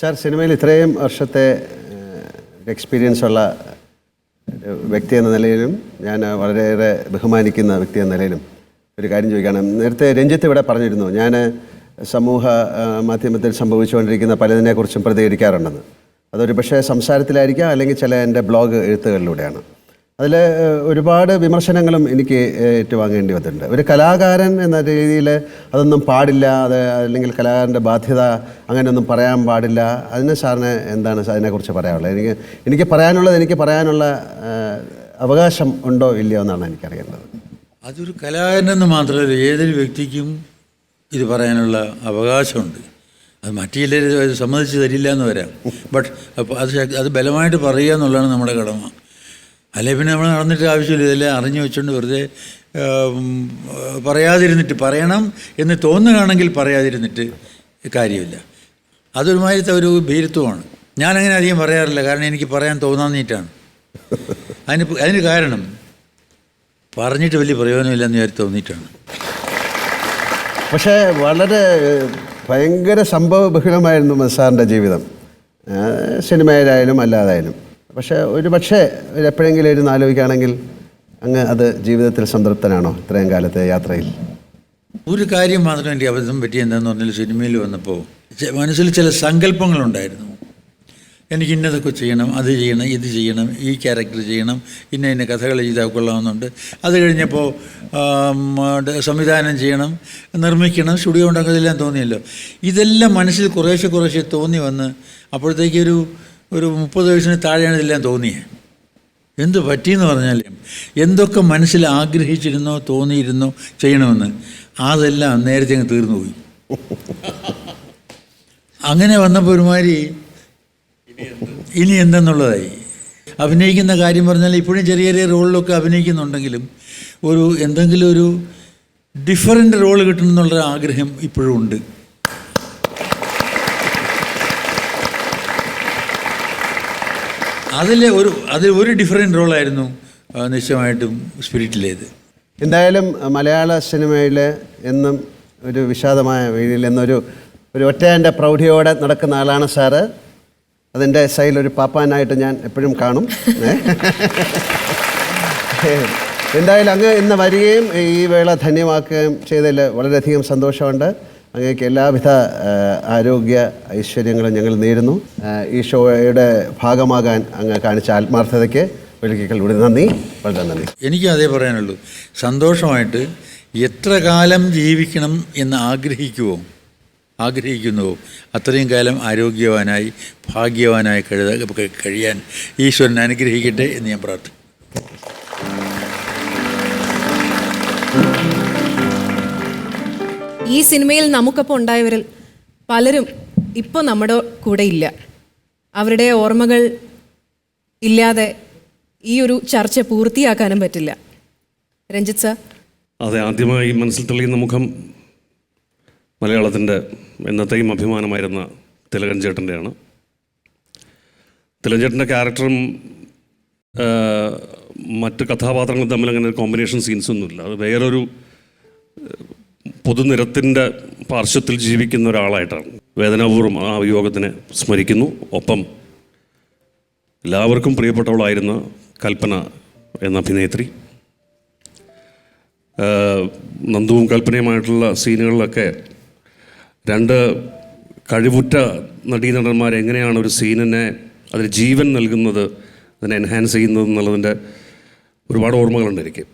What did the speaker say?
Sir സിനിമയിൽ ഇത്രയും വർഷത്തെ എക്സ്പീരിയൻസ് ഉള്ള വ്യക്തി എന്ന നിലയിലും ഞാൻ വളരെയേറെ ബഹുമാനിക്കുന്ന വ്യക്തി എന്ന നിലയിലും ഒരു കാര്യം ചോദിക്കുകയാണ്. നേരത്തെ രഞ്ജിത്ത് ഇവിടെ പറഞ്ഞിരുന്നു ഞാൻ സമൂഹ മാധ്യമത്തിൽ സംഭവിച്ചുകൊണ്ടിരിക്കുന്ന പലതിനെക്കുറിച്ചും പ്രതികരിക്കാറുണ്ടെന്ന്. അതൊരു പക്ഷേ സംസാരത്തിലായിരിക്കാം അല്ലെങ്കിൽ ചില എന്റെ ബ്ലോഗ് എഴുത്തുകളിലൂടെയാണ്. അതിൽ ഒരുപാട് വിമർശനങ്ങളും എനിക്ക് ഏറ്റുവാങ്ങേണ്ടി വന്നിട്ടുണ്ട്. ഒരു കലാകാരൻ എന്ന രീതിയിൽ അതൊന്നും പാടില്ല അത് അല്ലെങ്കിൽ കലാകാരന്റെ ബാധ്യത അങ്ങനെയൊന്നും പറയാൻ പാടില്ല. അതിന് സാറിന് എന്താണ് അതിനെക്കുറിച്ച് പറയാനുള്ളത്? എനിക്ക് എനിക്ക് പറയാനുള്ളത് എനിക്ക് പറയാനുള്ള അവകാശം ഉണ്ടോ ഇല്ലയോ എന്നാണ് എനിക്കറിയേണ്ടത്. അതൊരു കലാകാരനെന്ന് മാത്രമല്ല ഏതൊരു വ്യക്തിക്കും ഇത് പറയാനുള്ള അവകാശമുണ്ട്. അത് മറ്റു ചിലർ സമ്മതിച്ച് തരില്ല എന്ന് വരാം. ബട്ട് അത് അത് ബലമായിട്ട് പറയുക എന്നുള്ളതാണ് നമ്മുടെ കടമ. അല്ലെ? പിന്നെ നമ്മൾ നടന്നിട്ട് ആവശ്യമില്ല. ഇതെല്ലാം അറിഞ്ഞു വെച്ചുകൊണ്ട് വെറുതെ പറയാതിരുന്നിട്ട് പറയണം എന്ന് തോന്നുകയാണെങ്കിൽ പറയാതിരുന്നിട്ട് കാര്യമില്ല. അതൊരുമാതിരത്തെ ഒരു ഭീരുത്വമാണ്. ഞാനങ്ങനെ അധികം പറയാറില്ല. കാരണം എനിക്ക് പറയാൻ തോന്നാന്നിട്ടാണ് അതിന് അതിന് കാരണം പറഞ്ഞിട്ട് വലിയ പ്രയോജനമില്ല പ്രയോജനമില്ലെന്ന് വിചാരിച്ച് തോന്നിയിട്ടാണ്. പക്ഷേ വളരെ ഭയങ്കര സംഭവ ബഹുലമായിരുന്നു മസാറിന്റെ ജീവിതം. സിനിമയിലായാലും അല്ലാതായാലും. പക്ഷേ ഒരു പക്ഷേ എപ്പോഴെങ്കിലും ഇരുന്ന് ആലോചിക്കുകയാണെങ്കിൽ അങ്ങ് അത് ജീവിതത്തിൽ സംതൃപ്തനാണോ ഇത്രയും കാലത്തെ യാത്രയിൽ? ഒരു കാര്യം മാത്രം എന്റെ അബദ്ധം പറ്റി എന്താണെന്ന് പറഞ്ഞാൽ സിനിമയിൽ വന്നപ്പോൾ മനസ്സിൽ ചില സങ്കല്പങ്ങളുണ്ടായിരുന്നു. എനിക്ക് ഇന്നതൊക്കെ ചെയ്യണം അത് ചെയ്യണം ഇത് ചെയ്യണം ഈ ക്യാരക്ടർ ചെയ്യണം ഇന്ന ഇന്ന കഥകൾ ചെയ്താൽ കൊള്ളാമെന്നുണ്ട്. അത് കഴിഞ്ഞപ്പോൾ സംവിധാനം ചെയ്യണം നിർമ്മിക്കണം സ്റ്റുഡിയോ ഉണ്ടാക്കുന്നതെല്ലാം തോന്നിയല്ലോ. ഇതെല്ലാം മനസ്സിൽ കുറേശ്ശെ കുറേശ്ശെ തോന്നി വന്ന് അപ്പോഴത്തേക്ക് ഒരു മുപ്പത് വയസ്സിന് താഴെയാണ് ഇതെല്ലാം തോന്നിയത് എന്ത് പറ്റിയെന്ന് പറഞ്ഞാൽ എന്തൊക്കെ മനസ്സിൽ ആഗ്രഹിച്ചിരുന്നോ തോന്നിയിരുന്നോ ചെയ്യണമെന്ന് അതെല്ലാം നേരത്തെ അങ്ങ് തീർന്നു പോയി. അങ്ങനെ വന്നപ്പോൾ ഒരുമാതിരി ഇനി എന്തെന്നുള്ളതായി. അഭിനയിക്കുന്ന കാര്യം പറഞ്ഞാൽ ഇപ്പോഴും ചെറിയ ചെറിയ റോളിലൊക്കെ അഭിനയിക്കുന്നുണ്ടെങ്കിലും ഒരു എന്തെങ്കിലും ഒരു ഡിഫറെന്റ് റോൾ കിട്ടണം എന്നുള്ള ആഗ്രഹം ഇപ്പോഴും ഉണ്ട്. അതിൽ ഒരു അതിൽ ഒരു ഡിഫറെന്റ് റോളായിരുന്നു നിശ്ചയമായിട്ടും സ്പിരിറ്റിലേത്. എന്തായാലും മലയാള സിനിമയിൽ എന്നും ഒരു വിഷാദമായ വീഴിൽ എന്നൊരു ഒരു ഒറ്റയന്റെ പ്രൗഢിയോടെ നടക്കുന്ന ആളാണ് സാറ്. അതിന്റെ സൈഡിൽ ഒരു പാപ്പാനായിട്ട് ഞാൻ എപ്പോഴും കാണും. എന്തായാലും അങ്ങ് ഇന്ന് വരികയും ഈ വേള ധന്യമാക്കുകയും ചെയ്തതിൽ വളരെയധികം സന്തോഷമുണ്ട്. അങ്ങേക്ക് എല്ലാവിധ ആരോഗ്യ ഐശ്വര്യങ്ങളും ഞങ്ങൾ നേരുന്നു. ഈ ഷോയുടെ ഭാഗമാകാൻ അങ്ങ് കാണിച്ച ആത്മാർത്ഥതയ്ക്ക് വിളിക്കൽ കൂടി നന്ദി. വളരെ നന്ദി. എനിക്കും അതേ പറയാനുള്ളൂ. സന്തോഷമായിട്ട് എത്ര കാലം ജീവിക്കണം എന്ന് ആഗ്രഹിക്കുവോ? ആഗ്രഹിക്കുന്നുവോ? അത്രയും കാലം ആരോഗ്യവാനായി ഭാഗ്യവാനായി കഴുത കഴിയാൻ ഈശ്വരൻ അനുഗ്രഹിക്കട്ടെ എന്ന് ഞാൻ പ്രാർത്ഥിക്കുന്നു. ഈ സിനിമയിൽ നമുക്കൊപ്പം ഉണ്ടായവരിൽ പലരും ഇപ്പോൾ നമ്മുടെ കൂടെ ഇല്ല. അവരുടെ ഓർമ്മകൾ ഇല്ലാതെ ഈ ഒരു ചർച്ച പൂർത്തിയാക്കാനും പറ്റില്ല. രഞ്ജിത്ത് സാർ? അതെ ആദ്യമായി മനസ്സിൽ തെളിയുന്ന മുഖം മലയാളത്തിന്റെ എന്നത്തെയും അഭിമാനമായിരുന്ന തിലകൻ ചേട്ടന്റെയാണ് ക്യാരക്ടറും മറ്റ് കഥാപാത്രങ്ങളും തമ്മിൽ അങ്ങനെ കോമ്പിനേഷൻ സീൻസ് ഒന്നുമില്ല. അത് വേറൊരു പൊതുനിരത്തിന്റെ പാർശ്വത്തിൽ ജീവിക്കുന്ന ഒരാളായിട്ടാണ്. വേദനാപൂർവം ആ യോഗത്തിനെ സ്മരിക്കുന്നു. ഒപ്പം എല്ലാവർക്കും പ്രിയപ്പെട്ടവളായിരുന്ന കൽപ്പന എന്ന അഭിനേത്രി നന്ദുവും കൽപ്പനയുമായിട്ടുള്ള സീനുകളിലൊക്കെ രണ്ട് കഴിവുറ്റ നടീനടന്മാർ എങ്ങനെയാണ് ഒരു സീനിനെ അതിന് ജീവൻ നൽകുന്നത് അതിനെ എൻഹാൻസ് ചെയ്യുന്നത് എന്നുള്ളതിന്റെ ഒരുപാട് ഓർമ്മകളുണ്ട് എനിക്ക്.